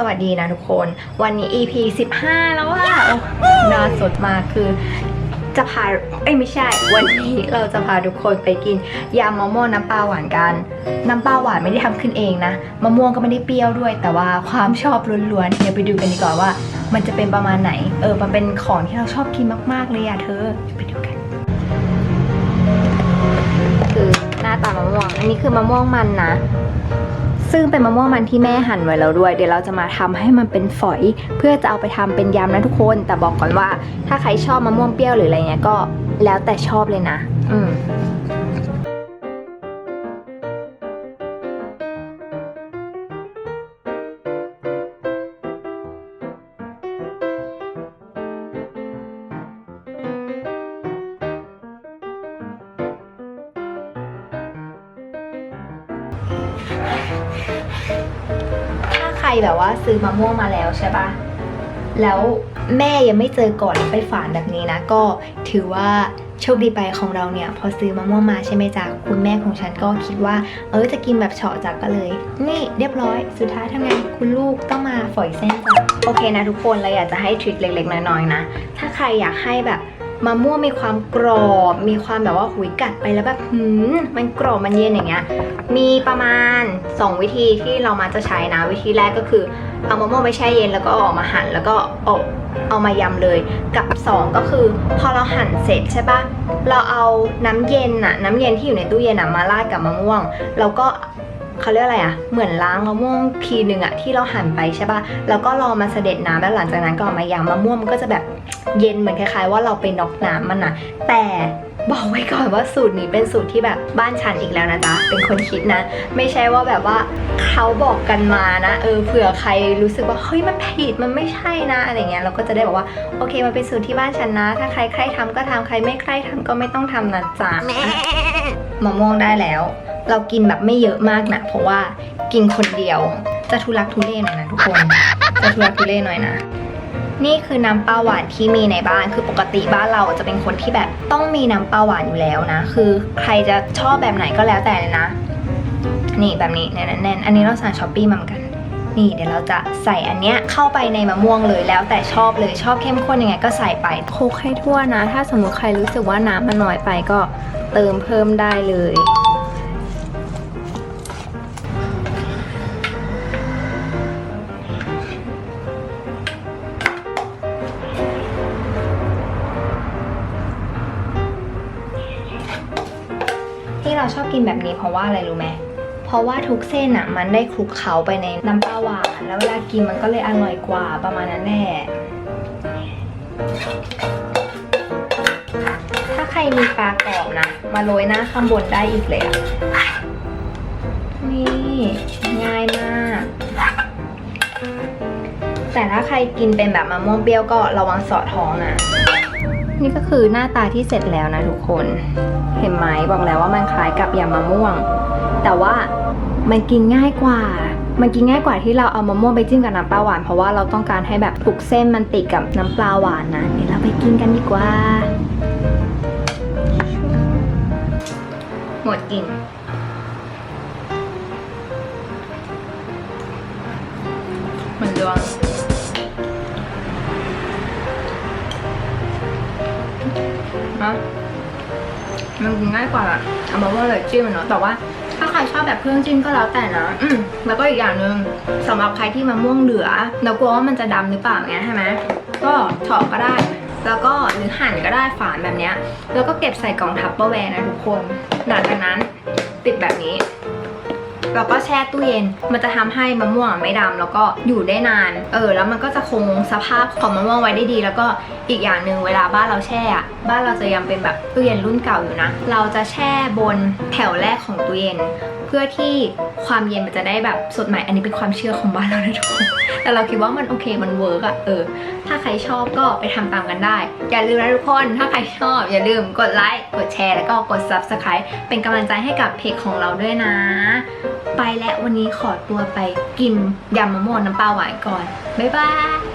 สวัสดีนะทุกคน วันนี้ EP 15 แล้วว่าน่าสดมากคือจะพาเอ้ยไม่ใช่ วันนี้เราจะพาทุกคนไปกินยำมะม่วงน้ำปลาหวานกัน น้ำปลาหวานไม่ได้ทำขึ้นเองนะ มะม่วงก็ไม่ได้เปรี้ยวด้วย แต่ว่าความชอบล้วนๆ เดี๋ยวไปดูกันดีกว่าว่า มันจะเป็นประมาณไหน เออ มันเป็นของที่เราชอบกินมากๆเลยอะเธอ ไปดูกัน คือหน้าตามะม่วง อันนี้คือมะม่วงมันนะ ซึ่งเป็นมะม่วงมันที่แม่หั่นไว้แล้วด้วย เดี๋ยวเราจะมาทำให้มันเป็นฝอย เพื่อจะเอาไปทำเป็นยำนะทุกคน แต่บอกก่อนว่า ถ้าใครชอบมะม่วงเปรี้ยวหรืออะไรเงี้ยก็แล้วแต่ชอบเลยนะ อืม ถ้าใครแบบว่าซื้อมะม่วงมาแล้วใช่ปะแล้วแม่ยังไม่เจอก่อนไปฝานแบบนี้นะ ก็ถือว่าโชคดีไปของเราเนี่ย พอซื้อมะม่วงมาใช่ไหมจ๊ะคุณแม่ของฉันก็คิดว่า เออจะกินแบบเฉาะจากก็เลย นี่เรียบร้อยสุดท้ายทำไงคุณลูกต้องมาฝอยเส้นจ้ะโอเคนะทุกคนเราอยากจะให้ทริคเล็กๆน้อยๆนะ ถ้าใครอยากให้แบบ มะม่วงมีความกรอบ มีความแบบว่าหุยกัดไปแล้วแบบหืมมันกรอบมันเย็นอย่างเงี้ย มีประมาณ 2 วิธีที่เรามาจะใช้นะ วิธีแรกก็คือ เอามะม่วงไปแช่เย็นแล้วก็ออกมาหั่นแล้วก็เอาเอามายำเลย กับ 2 ก็คือ พอเราหั่นเสร็จใช่ปะเราเอาน้ำเย็นอะน้ำเย็นที่อยู่ในตู้เย็นอะมาราดกับมะม่วงแล้วก็ เขาเรียกอะไรอะเหมือนล้างมะม่วงทีหนึ่งอะที่เราหั่นไปใช่ป่ะ แล้วก็รอมันเสด็จน้ำแล้วหลังจากนั้นก็เอามายำมะม่วงมันก็จะแบบเย็นเหมือนคล้ายๆ ว่าเราไปน็อกน้ำมันอะแต่บอกไว้ก่อนว่าสูตรนี้เป็นสูตรที่แบบบ้านฉันอีกแล้วนะจ๊ะ เป็นคนคิดนะ ไม่ใช่ว่าแบบว่าเขาบอกกันมานะ เออเผื่อใครรู้สึกว่าเฮ้ยมันผิดมันไม่ใช่นะอะไรเงี้ยเราก็จะได้บอกว่าโอเคมันเป็นสูตรที่บ้านฉันนะ ถ้าใครใครทำก็ทำใครไม่ใครทำก็ไม่ต้องทำนะจ๊ะมะม่วงได้แล้ว เรากินแบบไม่เยอะมากนะเพราะว่ากินคนเดียว จะทุลักทุเลหน่อยนะทุกคนจะทุลักทุเลหน่อยนะนี่คือน้ำปลาหวานที่มีในบ้านคือปกติบ้านเราจะเป็นคนที่แบบต้องมีน้ำปลาหวานอยู่แล้วนะ คือใครจะชอบแบบไหนก็แล้วแต่เลยนะ นี่แบบนี้แน่นๆอันนี้เราสั่งช้อปปี้มาเหมือนกันนี่เดี๋ยวเราจะใส่อันเนี้ยเข้าไปในมะม่วงเลยแล้วแต่ชอบเลยชอบเข้มข้นยังไงก็ใส่ไปคลุกให้ทั่วนะ ถ้าสมมติใครรู้สึกว่าน้ำมันน้อยไปก็เติมเพิ่มได้เลย ที่เราชอบกินแบบนี้เพราะว่าอะไรรู้ไหมเพราะว่าทุกเส้นอะมันได้คลุกเคล้าไปในน้ำปลาหวาน แล้วเวลากินมันก็เลยอร่อยกว่าประมาณนั้นแหละถ้าใครมีปลากรอบนะ มาโรยหน้าข้างบนได้อีกเลยอะนี่ ง่ายมาก แต่ถ้าใครกินเป็นแบบมะม่วงเปรี้ยวก็ระวังสอดท้องนะ นี่ก็คือหน้าตาที่เสร็จแล้วนะทุกคน เห็นไหมบอกแล้วว่ามันคล้ายกับยำมะม่วง แต่ว่ามันกินง่ายกว่า มันกินง่ายกว่าที่เราเอามะม่วงไปจิ้มกับน้ำปลาหวาน เพราะว่าเราต้องการให้แบบทุกเส้นมันติดกับน้ำปลาหวานนะ เดี๋ยวเราไปกินกันดีกว่า หมดกินมัน นะมันกินง่ายกว่าอะเอามาว่าเลยจิ้มเนาะแต่ว่า ถ้าใครชอบแบบเครื่องจิ้มก็แล้วแต่นะอืมแล้วก็อีกอย่างหนึ่งสำหรับใครที่มะม่วงเหลือเรากลัวว่ามันจะดำหรือเปล่าเงี้ยใช่ไหมก็ถอดก็ได้ แล้วก็หรือหั่นก็ได้ฝานแบบเนี้ย แล้วก็เก็บใส่กล่องทัพเปอร์แวร์นะทุกคนหลังจากนั้นติดแบบนี้ แล้วก็แช่ตู้เย็น มันจะทำให้มะม่วงไม่ดำแล้วก็อยู่ได้นาน เออ แล้วมันก็จะคงสภาพของมะม่วงไว้ได้ดี แล้วก็อีกอย่างหนึ่งเวลาบ้านเราแช่อะบ้านเราจะยังเป็นแบบตู้เย็นรุ่นเก่าอยู่นะ เราจะแช่บนแถวแรกของตู้เย็น เพื่อที่ความเย็นมันจะได้แบบสดใหม่ อันนี้เป็นความเชื่อของบ้านเรานะทุกคน แต่เราคิดว่ามันโอเค มันเวิร์กอะเออ ถ้าใครชอบก็ไปทำตามกันได้ อย่าลืมนะทุกคน ถ้าใครชอบ อย่าลืมกดไลค์ กดแชร์ แล้วก็กด subscribe เป็นกำลังใจให้กับเพจของเราด้วยนะ ไปและวันนี้ขอตัวไปกินยำมะม่วงน้ำปลาหวานก่อน บ๊ายบาย